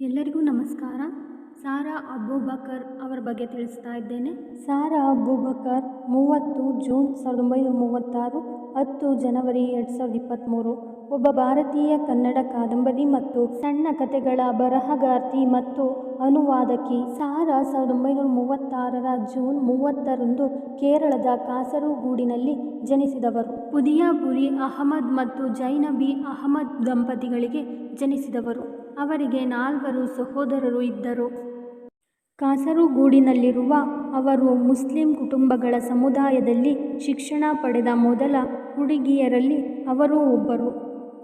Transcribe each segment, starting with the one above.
ಎಲ್ಲರಿಗೂ ನಮಸ್ಕಾರ. ಸಾರಾ ಅಬೂಬಕರ್ ಅವರ ಬಗ್ಗೆ ತಿಳಿಸ್ತಾ ಇದ್ದೇನೆ. ಸಾರಾ ಅಬೂಬಕರ್ ಮೂವತ್ತು ಜೂನ್ ಸಾವಿರದ ಒಂಬೈನೂರ ಮೂವತ್ತಾರು, ಹತ್ತು ಜನವರಿ ಎರಡು ಸಾವಿರದ ಇಪ್ಪತ್ತ್ಮೂರು ಒಬ್ಬ ಭಾರತೀಯ ಕನ್ನಡ ಕಾದಂಬರಿ ಮತ್ತು ಸಣ್ಣ ಕಥೆಗಳ ಬರಹಗಾರ್ತಿ ಮತ್ತು ಅನುವಾದಕಿ ಸಾರಾ ಸಾವಿರದ ಒಂಬೈನೂರ ಮೂವತ್ತಾರರ ಜೂನ್ ಮೂವತ್ತರಂದು ಕೇರಳದ ಕಾಸರಗೂಡಿನಲ್ಲಿ ಜನಿಸಿದವರು. ಪುದಿಯಾಪುರಿ ಅಹಮದ್ ಮತ್ತು ಜೈನಬಿ ಅಹಮದ್ ದಂಪತಿಗಳಿಗೆ ಜನಿಸಿದವರು. ಅವರಿಗೆ ನಾಲ್ವರು ಸಹೋದರರು ಇದ್ದರು. ಕಾಸರಗೂಡಿನಲ್ಲಿರುವ ಅವರು ಮುಸ್ಲಿಂ ಕುಟುಂಬಗಳ ಸಮುದಾಯದಲ್ಲಿ ಶಿಕ್ಷಣ ಪಡೆದ ಮೊದಲ ಹುಡುಗಿಯರಲ್ಲಿ ಅವರೂ ಒಬ್ಬರು.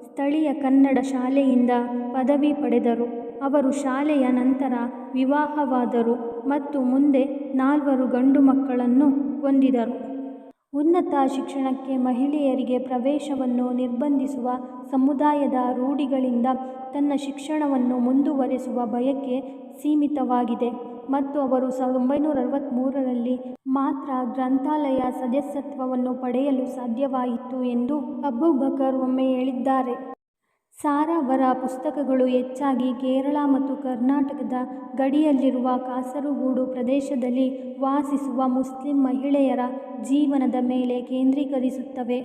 ಸ್ಥಳೀಯ ಕನ್ನಡ ಶಾಲೆಯಿಂದ ಪದವಿ ಪಡೆದರು. ಅವರು ಶಾಲೆಯ ನಂತರ ವಿವಾಹವಾದರು ಮತ್ತು ಮುಂದೆ ನಾಲ್ವರು ಗಂಡು ಮಕ್ಕಳನ್ನು ಹೊಂದಿದರು. ಉನ್ನತ ಶಿಕ್ಷಣಕ್ಕೆ ಮಹಿಳೆಯರಿಗೆ ಪ್ರವೇಶವನ್ನು ನಿರ್ಬಂಧಿಸುವ ಸಮುದಾಯದ ರೂಢಿಗಳಿಂದ ತನ್ನ ಶಿಕ್ಷಣವನ್ನು ಮುಂದುವರೆಸುವ ಬಯಕೆ ಸೀಮಿತವಾಗಿದೆ. ಮತ್ತು ಅವರು ಸಾವಿರದ ಒಂಬೈನೂರ ಅರವತ್ತ್ಮೂರರಲ್ಲಿ ಮಾತ್ರ ಗ್ರಂಥಾಲಯ ಸದಸ್ಯತ್ವವನ್ನು ಪಡೆಯಲು ಸಾಧ್ಯವಾಯಿತು ಎಂದು ಅಬೂಬಕರ್ ಒಮ್ಮೆ ಹೇಳಿದ್ದಾರೆ. ಸಾರಾ ಅವರ ಪುಸ್ತಕಗಳು ಹೆಚ್ಚಾಗಿ ಕೇರಳ ಮತ್ತು ಕರ್ನಾಟಕದ ಗಡಿಯಲ್ಲಿರುವ ಕಾಸರಗೋಡು ಪ್ರದೇಶದಲ್ಲಿ ವಾಸಿಸುವ ಮುಸ್ಲಿಂ ಮಹಿಳೆಯರ ಜೀವನದ ಮೇಲೆ ಕೇಂದ್ರೀಕರಿಸುತ್ತವೆ.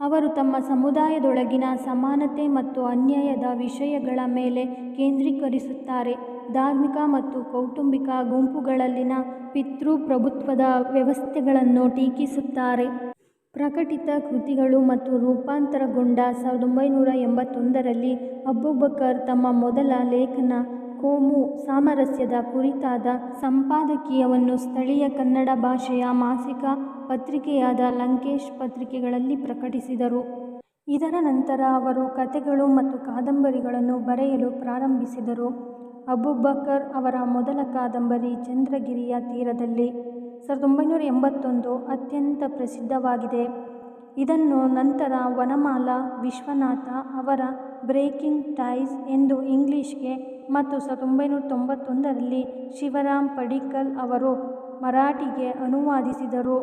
ಅವರು ತಮ್ಮ ಸಮುದಾಯದೊಳಗಿನ ಸಮಾನತೆ ಮತ್ತು ಅನ್ಯಾಯದ ವಿಷಯಗಳ ಮೇಲೆ ಕೇಂದ್ರೀಕರಿಸುತ್ತಾರೆ. ಧಾರ್ಮಿಕ ಮತ್ತು ಕೌಟುಂಬಿಕ ಗುಂಪುಗಳಲ್ಲಿನ ಪಿತೃಪ್ರಭುತ್ವದ ವ್ಯವಸ್ಥೆಗಳನ್ನು ಟೀಕಿಸುತ್ತಾರೆ. ಪ್ರಕಟಿತ ಕೃತಿಗಳು ಮತ್ತು ರೂಪಾಂತರಗೊಂಡ ಸಾವಿರದ ಒಂಬೈನೂರ ಎಂಬತ್ತೊಂದರಲ್ಲಿ ಅಬೂಬಕರ್ ತಮ್ಮ ಮೊದಲ ಲೇಖನ ಕೋಮು ಸಾಮರಸ್ಯದ ಕುರಿತಾದ ಸಂಪಾದಕೀಯವನ್ನು ಸ್ಥಳೀಯ ಕನ್ನಡ ಭಾಷೆಯ ಮಾಸಿಕ ಪತ್ರಿಕೆಯಾದ ಲಂಕೇಶ್ ಪತ್ರಿಕೆಗಳಲ್ಲಿ ಪ್ರಕಟಿಸಿದರು. ಇದರ ನಂತರ ಅವರು ಕಥೆಗಳು ಮತ್ತು ಕಾದಂಬರಿಗಳನ್ನು ಬರೆಯಲು ಪ್ರಾರಂಭಿಸಿದರು. ಅಬೂಬಕರ್ ಅವರ ಮೊದಲ ಕಾದಂಬರಿ ಚಂದ್ರಗಿರಿಯ ತೀರದಲ್ಲಿ. ಸಾವಿರದ ಒಂಬೈನೂರ ಎಂಬತ್ತೊಂದು ಅತ್ಯಂತ ಪ್ರಸಿದ್ಧವಾಗಿದೆ. ಇದನ್ನು ನಂತರ ವನಮಾಲಾ ವಿಶ್ವನಾಥ ಅವರ ಬ್ರೇಕಿಂಗ್ ಟೈಸ್ ಎಂದು ಇಂಗ್ಲಿಷ್ಗೆ ಮತ್ತು ಸಾವಿರದ ಒಂಬೈನೂರ ತೊಂಬತ್ತೊಂದರಲ್ಲಿ ಶಿವರಾಮ್ ಪಡಿಕಲ್ ಅವರು ಮರಾಠಿಗೆ ಅನುವಾದಿಸಿದರು.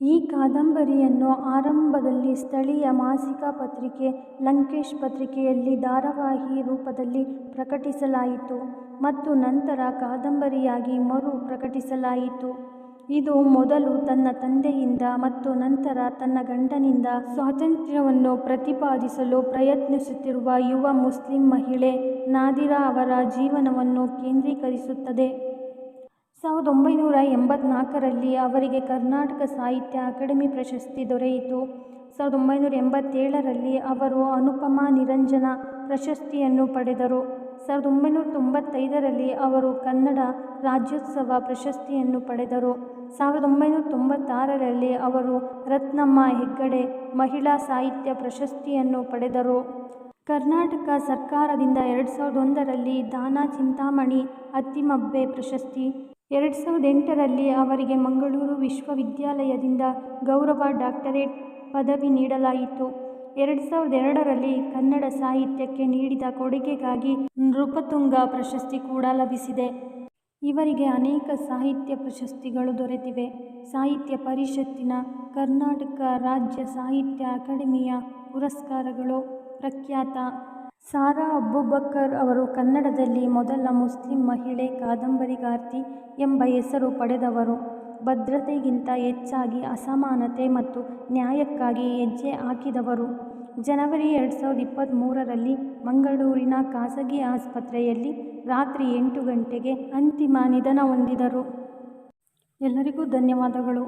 ಈ ಕಾದಂಬರಿಯನ್ನು ಆರಂಭದಲ್ಲಿ ಸ್ಥಳೀಯ ಮಾಸಿಕ ಪತ್ರಿಕೆ ಲಂಕೇಶ್ ಪತ್ರಿಕೆಯಲ್ಲಿ ಧಾರಾವಾಹಿ ರೂಪದಲ್ಲಿ ಪ್ರಕಟಿಸಲಾಯಿತು ಮತ್ತು ನಂತರ ಕಾದಂಬರಿಯಾಗಿ ಮರು ಪ್ರಕಟಿಸಲಾಯಿತು. ಇದು ಮೊದಲು ತನ್ನ ತಂದೆಯಿಂದ ಮತ್ತು ನಂತರ ತನ್ನ ಗಂಡನಿಂದ ಸ್ವಾತಂತ್ರ್ಯವನ್ನು ಪ್ರತಿಪಾದಿಸಲು ಪ್ರಯತ್ನಿಸುತ್ತಿರುವ ಯುವ ಮುಸ್ಲಿಂ ಮಹಿಳೆ ನಾದಿರಾ ಅವರ ಜೀವನವನ್ನು ಕೇಂದ್ರೀಕರಿಸುತ್ತದೆ. ಸಾವಿರದ ಒಂಬೈನೂರ ಎಂಬತ್ನಾಲ್ಕರಲ್ಲಿ ಅವರಿಗೆ ಕರ್ನಾಟಕ ಸಾಹಿತ್ಯ ಅಕಾಡೆಮಿ ಪ್ರಶಸ್ತಿ ದೊರೆಯಿತು. ಸಾವಿರದ ಒಂಬೈನೂರ ಎಂಬತ್ತೇಳರಲ್ಲಿ ಅವರು ಅನುಪಮಾ ನಿರಂಜನ ಪ್ರಶಸ್ತಿಯನ್ನು ಪಡೆದರು. ಸಾವಿರದ ಒಂಬೈನೂರ ತೊಂಬತ್ತೈದರಲ್ಲಿ ಅವರು ಕನ್ನಡ ರಾಜ್ಯೋತ್ಸವ ಪ್ರಶಸ್ತಿಯನ್ನು ಪಡೆದರು. ಸಾವಿರದ ಒಂಬೈನೂರ ತೊಂಬತ್ತಾರರಲ್ಲಿ ಅವರು ರತ್ನಮ್ಮ ಹೆಗ್ಗಡೆ ಮಹಿಳಾ ಸಾಹಿತ್ಯ ಪ್ರಶಸ್ತಿಯನ್ನು ಪಡೆದರು. ಕರ್ನಾಟಕ ಸರ್ಕಾರದಿಂದ ಎರಡು ಸಾವಿರದ ಒಂದರಲ್ಲಿ ದಾನಾ ಚಿಂತಾಮಣಿ ಅತ್ತಿಮಬ್ಬೆ ಪ್ರಶಸ್ತಿ, ಎರಡು ಸಾವಿರದ ಎಂಟರಲ್ಲಿ ಅವರಿಗೆ ಮಂಗಳೂರು ವಿಶ್ವವಿದ್ಯಾಲಯದಿಂದ ಗೌರವ ಡಾಕ್ಟರೇಟ್ ಪದವಿ ನೀಡಲಾಯಿತು. ಎರಡು ಸಾವಿರದ ಎರಡರಲ್ಲಿ ಕನ್ನಡ ಸಾಹಿತ್ಯಕ್ಕೆ ನೀಡಿದ ಕೊಡುಗೆಗಾಗಿ ನೃಪತುಂಗ ಪ್ರಶಸ್ತಿ ಕೂಡ ಲಭಿಸಿದೆ. ಇವರಿಗೆ ಅನೇಕ ಸಾಹಿತ್ಯ ಪ್ರಶಸ್ತಿಗಳು ದೊರೆತಿವೆ. ಸಾಹಿತ್ಯ ಪರಿಷತ್ತಿನ ಕರ್ನಾಟಕ ರಾಜ್ಯ ಸಾಹಿತ್ಯ ಅಕಾಡೆಮಿಯ ಪುರಸ್ಕಾರಗಳು ಪ್ರಖ್ಯಾತ ಸಾರಾ ಅಬ್ಬುಬಕ್ಕರ್ ಅವರು ಕನ್ನಡದಲ್ಲಿ ಮೊದಲ ಮುಸ್ಲಿಂ ಮಹಿಳೆ ಕಾದಂಬರಿಗಾರ್ತಿ ಎಂಬ ಹೆಸರು ಪಡೆದವರು. ಭದ್ರತೆಗಿಂತ ಹೆಚ್ಚಾಗಿ ಅಸಮಾನತೆ ಮತ್ತು ನ್ಯಾಯಕ್ಕಾಗಿ ಹೆಜ್ಜೆ ಹಾಕಿದವರು. ಜನವರಿ ಎರಡು ಸಾವಿರದ ಇಪ್ಪತ್ತ್ಮೂರರಲ್ಲಿ ಮಂಗಳೂರಿನ ಖಾಸಗಿ ಆಸ್ಪತ್ರೆಯಲ್ಲಿ ರಾತ್ರಿ ಎಂಟು ಗಂಟೆಗೆ ಅಂತಿಮ ನಿಧನ ಹೊಂದಿದರು. ಎಲ್ಲರಿಗೂ ಧನ್ಯವಾದಗಳು.